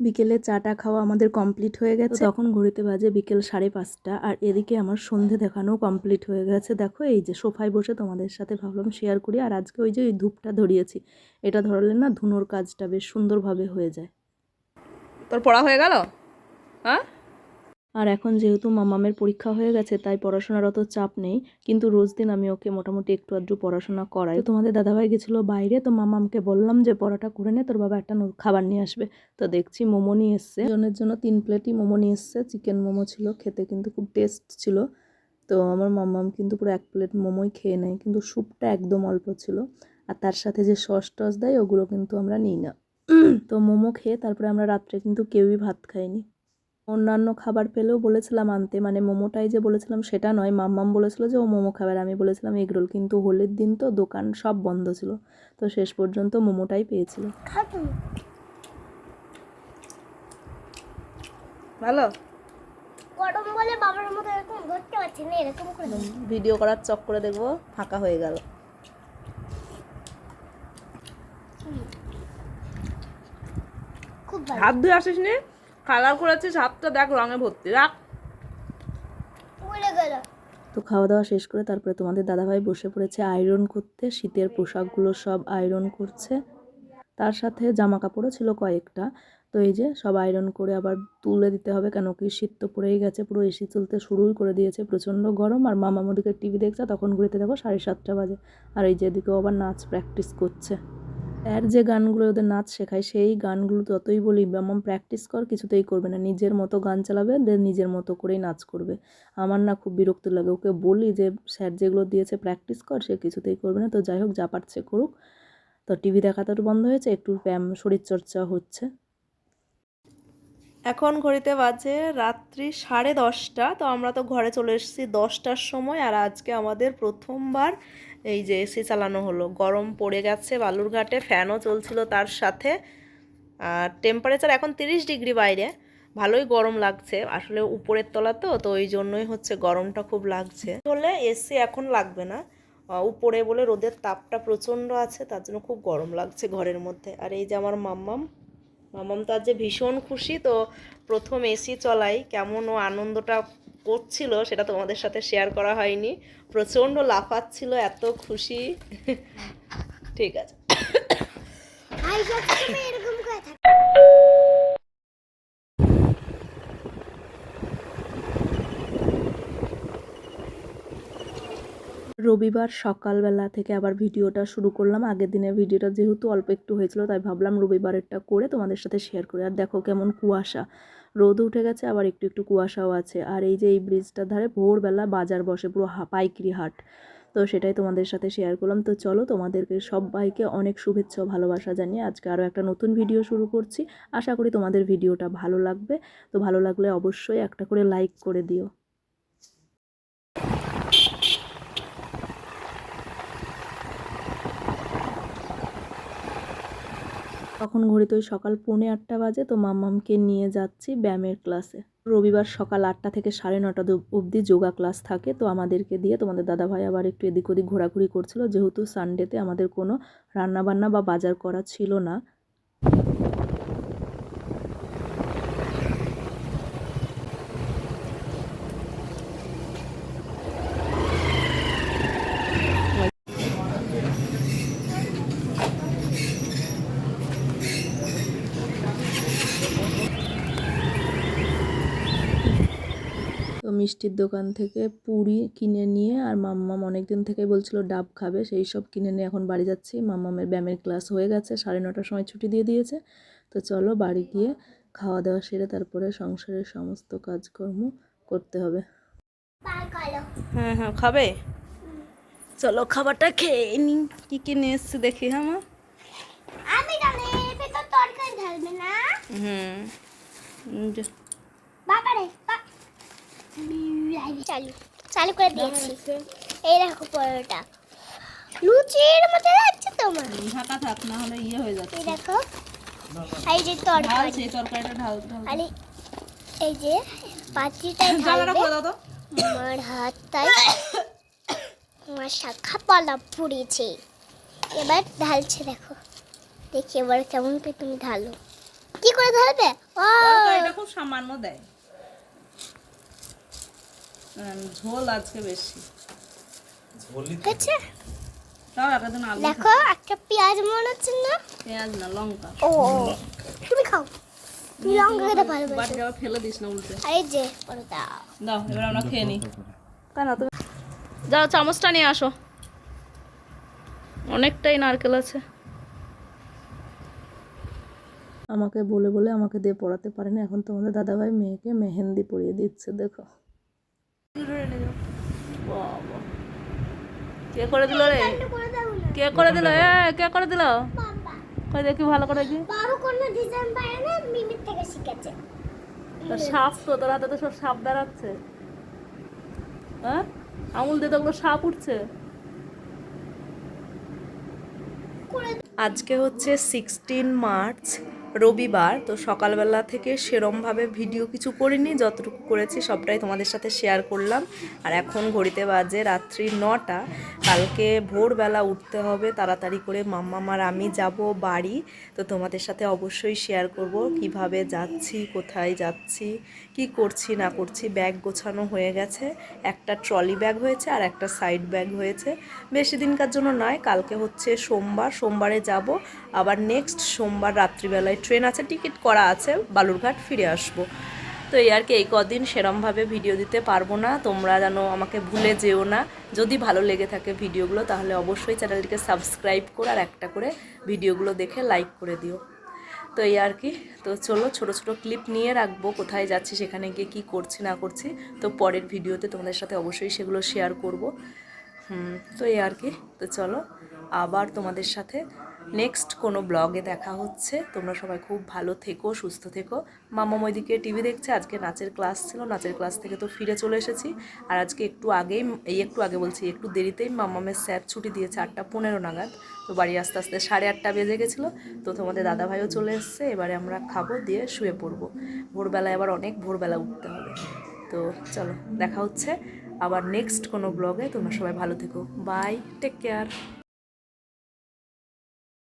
বিকেলে চাটা খাওয়া আমাদের কমপ্লিট হয়ে গেছে। তখন ঘড়িতে বাজে বিকেল সাড়ে পাঁচটা আর এদিকে আমার সন্ধে দেখানো কমপ্লিট হয়ে গেছে। দেখো এই যে সোফায় বসে তোমাদের সাথে ভাবলাম শেয়ার করি আর আজকে ওই যে ওই ধূপটা ধরিয়েছি এটা ধরলে না ধুনোর কাজটা বেশ সুন্দরভাবে হয়ে যায়। তোর পড়া হয়ে গেল? হ্যাঁ? আর এখন যেহেতু মামামের পরীক্ষা হয়ে গেছে, তাই পড়াশোনার অত চাপ নেই। কিন্তু রোজ দিন আমি ওকে মোটামুটি একটু আধটু পড়াশোনা করাই। তোমাদের দাদাভাই গেছিল বাইরে, তো মামামকে বললাম যে, পড়াটা করে নে, তোর বাবা একটা খাবার নিয়ে আসবে। তো দেখছি মোমো নিয়ে এসছে। জনের জন্য তিন প্লেটই মোমো নিয়ে এসছে। চিকেন মোমো ছিল, খেতে কিন্তু খুব টেস্ট ছিল। তো আমার মামাম কিন্তু পুরো এক প্লেট মোমোই খেয়ে নেয়, কিন্তু স্যুপটা একদম অল্প ছিল। আর তার সাথে যে সস টস দেয়, ওগুলো কিন্তু আমরা নিই না। তো মোমো খেয়ে তারপরে আমরা রাত্রে কিন্তু কেউই ভাত খাইনি অন্যান্য খাবার পেলেও বলেছিলাম আনতে মানে মোমোটাই যে বলেছিলাম সেটা নয় মাম্মাম বলেছিল যে ও মোমো খাবার আমি বলেছিলাম এগরোল কিন্তু হোলির দিন তো দোকান সব বন্ধ ছিল তো শেষ পর্যন্ত মোমোটাই পেয়েছিল। ভালো? গরম বলে বাবার মতো এরকম ধরতে পারছি না এরকম করে ভিডিও করার চক করে দেখব ফাঁকা হয়ে গেল। খুব হাত ধুয়ে আসিস নি? কালার করেছিস, হাতটা দেখ, রঙে ভর্তি, রাখ। তো খাওয়া দাওয়া শেষ করে তারপরে তোমাদের দাদাভাই বসে পড়েছে আয়রন করতে, শীতের পোশাকগুলো সব আয়রন করছে। তার সাথে জামা কাপড়ও ছিল কয়েকটা। তো এই যে সব আয়রন করে আবার তুলে দিতে হবে কেন কি শীত তো পড়েই গেছে, পুরো এসি চলতে শুরুই করে দিয়েছে, প্রচণ্ড গরম। আর মামা মোদিকে টিভি দেখছে, তখন ঘুরেতে দেখো সাড়ে সাতটা বাজে। আর এই যেদিকেও আবার নাচ প্র্যাকটিস করছে। এর যে গানগুলো ওদের নাচ শেখায়, সেই গানগুলো যতই বলি মামাম প্র্যাকটিস কর, কিছুতেই করবে না। নিজের মতো গান চালাবে দেন নিজের মতো করেই নাচ করবে। আমার না খুব বিরক্ত লাগে। ওকে বলি যে, স্যার যেগুলো দিয়েছে প্র্যাকটিস কর, সে কিছুতেই করবে না। তো যাই হোক, যা পারছে করুক। তো টিভি দেখা তো বন্ধ হয়েছে, একটু ব্যায়াম, শরীরচর্চা হচ্ছে। এখন ঘড়িতে বাজে রাত্রি সাড়ে দশটা। তো আমরা তো ঘরে চলে এসেছি দশটার সময়। আর আজকে আমাদের প্রথমবার এই যে এসি চালানো হলো। গরম পড়ে গেছে, বালুরঘাটে ফ্যানও চলছিল তার সাথে। আর টেম্পারেচার এখন তিরিশ ডিগ্রি বাইরে। ভালোই গরম লাগছে, আসলে উপরের তলা তো তো ওই জন্যই হচ্ছে গরমটা খুব লাগছে। হলে এসি এখন লাগবে না। উপরে বলে রোদের তাপটা প্রচণ্ড আছে, তার জন্য খুব গরম লাগছে ঘরের মধ্যে। আর এই যে আমার মাম্মাম মামাম তো আজ যে ভীষণ খুশি, তো প্রথম এসি চলাই। কেমন ও আনন্দটা করছিল সেটা তোমাদের সাথে শেয়ার করা হয়নি। প্রচণ্ড লাফাচ্ছিল এত খুশি। ঠিক আছে আই সবসময় এরকম করে থাকে রবিবার সকালবেলা থেকে আবার ভিডিওটা শুরু করলাম। আগের দিনের ভিডিওটা যেহেতু অল্প একটু হয়েছিল, তাই ভাবলাম রবিবারেরটা করে তোমাদের সাথে শেয়ার করি। আর দেখো কেমন কুয়াশা। রোদ উঠে গেছে, আবার একটু একটু কুয়াশাও আছে। আর এই যে এই ব্রিজটার ধারে ভোরবেলা বাজার বসে পুরো পাইকারি হাট। তো সেটাই তোমাদের সাথে শেয়ার করলাম। তো চলো তোমাদেরকে সবাইকে অনেক শুভেচ্ছা ভালোবাসা জানিয়ে আজকে আরও একটা নতুন ভিডিও শুরু করছি। আশা করি তোমাদের ভিডিওটা ভালো লাগবে। তো ভালো লাগলে অবশ্যই একটা করে লাইক করে দিও। তখন ঘড়িতে ওই সকাল পৌনে আটটা বাজে তো মাম্মামকে নিয়ে যাচ্ছি ব্যায়ামের ক্লাসে। রবিবার সকাল আটটা থেকে সাড়ে নটা অবধি যোগা ক্লাস থাকে তো আমাদেরকে দিয়ে তোমাদের দাদাভাই আবার একটু এদিক ওদিক ঘোরাঘুরি করছিল। যেহেতু সানডেতে আমাদের কোনো রান্নাবান্না বা বাজার করা ছিল না। মিষ্টির দোকান থেকে পুরি কিনে নিয়ে আর মাম্মাম অনেক দিন থেকে বলছিল ডাব খাবে সেই সব কিনে নিয়ে এখন বাড়ি যাচ্ছি। মাম্মামের ব্যায়ামের ক্লাস হয়ে গেছে সাড়ে নটার সময় ছুটি দিয়ে দিয়েছে। তো চলো বাড়ি গিয়ে খাওয়া দাওয়া সেরে তারপরে সংসারের সমস্ত কাজকর্ম করতে হবে। হ্যাঁ হ্যাঁ খাবে? চলো খাবারটা খেয়ে নি। কি কি নিয়ে এসছে দেখি হ্যাঁ মা? আমি জানি তরকারি ঢালবে না। হুম। বাবারে। চালু চালু করে দিয়েছি। এই দেখো পরোটা। লুচির মতো লাগছে তোমার। ঢাকা থাক না হলে ইয়ে হয়ে যাচ্ছে। এই দেখো এই যে ঢাল তরকারি সেই তরকারিটা ঢাল ঢাল। আর এই- যে করে দাও আমার হাতটাই আমার শাখা পালা পুড়েছে। এবার ঢালছে দেখো। দেখি এবার কেমন করে তুমি ঢালো। কি করে ধরবে ও তরকারিটা খুব সামান্য দেয়। ঝোল আজকে বেশি। হয়েছে আলু দেখো একটা পেঁয়াজ মনে হচ্ছে না? পেঁয়াজ না লঙ্কা। ও তুমি খাও। তুমি লঙ্কা খেতে পারবে বাট যাওয়া ফেলে দিস না উল্টে। আর এই যে পরোটা দাও। এবার আমরা খেয়ে না তুমি যাও চামচটা নিয়ে আসো। অনেকটাই নারকেল আছে। আমাকে বলে বলে আমাকে দিয়ে পড়াতে পারেনি। এখন তোমাদের দাদাভাই মেয়েকে মেহেন্দি পরিয়ে দিচ্ছে দেখো বাবা। কে করে দিল রে? কে করে দিল? এ কে করে দিল? বাবা। কই দেখি ভালো করে দেখি। বাবু কোনো ডিজাইন পারে না মিমির থেকে শিখেছে। তা সাপ তো তোর হাতে তো সব সাপ বেড়াচ্ছে। হ্যাঁ আঙুল দিয়ে তো ওগুলো সাপ উঠছে। আজকে হচ্ছে সিক্সটিন মার্চ। রবিবার, তো সকালবেলা থেকে সেরমভাবে ভিডিও কিছু করিনি, যতটুকু করেছি সবটাই তোমাদের সাথে শেয়ার করলাম। আর এখন ঘড়িতে বাজে রাত্রি নটা, কালকে ভোরবেলা উঠতে হবে, তাড়াতাড়ি করে মাম্মামার আমি যাব বাড়ি। তো তোমাদের সাথে অবশ্যই শেয়ার করব, কীভাবে যাচ্ছি, কোথায় যাচ্ছি, কি করছি, না করছি ব্যাগ গোছানো হয়ে গেছে। একটা ট্রলি ব্যাগ হয়েছে আর একটা সাইড ব্যাগ হয়েছে। বেশি দিনকার জন্য নয়, কালকে হচ্ছে সোমবার, সোমবারে যাব। আবার নেক্সট সোমবার রাত্রিবেলায় ট্রেন আছে, টিকিট করা আছে, বালুরঘাট ফিরে আসব। তো এই আর কি, এই কদিন সেরমভাবে ভিডিও দিতে পারব না। তোমরা যেন আমাকে ভুলে যেও না। যদি ভালো লেগে থাকে ভিডিওগুলো, তাহলে অবশ্যই চ্যানেলটিকে সাবস্ক্রাইব করে আর একটা করে ভিডিওগুলো দেখে লাইক করে দিও। তো এই আর কি, তো চলো ছোট ছোট ক্লিপ নিয়ে রাখব, কোথায় যাচ্ছি, সেখানে গিয়ে কি করছি, না করছি। তো পরের ভিডিওতে তোমাদের সাথে অবশ্যই সেগুলো শেয়ার করব। তো এই আর কি, তো চলো আবার তোমাদের সাথে নেক্সট কোনো ব্লগে দেখা হচ্ছে। তোমরা সবাই খুব ভালো থেকো, সুস্থ থেকো। মামা ওইদিকে টিভি দেখছে, আজকে নাচের ক্লাস ছিল, নাচের ক্লাস থেকে তো ফিরে চলে এসেছি। আর আজকে একটু আগেই, এই একটু আগে বলছি, একটু দেরিতেই মামামের স্যার ছুটি দিয়েছে আটটা পনেরো নাগাদ। তো বাড়ি আস্তে আস্তে সাড়ে আটটা বেজে গেছিল। তো তোমাদের দাদাভাইও চলে এসছে, এবারে আমরা খাব, দিয়ে শুয়ে পড়ব। ভোরবেলায় আবার অনেক ভোরবেলা উঠতে হবে। তো চলো, দেখা হচ্ছে। আবার নেক্সট কোনো ব্লগে তোমরা সবাই ভালো থেকো। Bye take care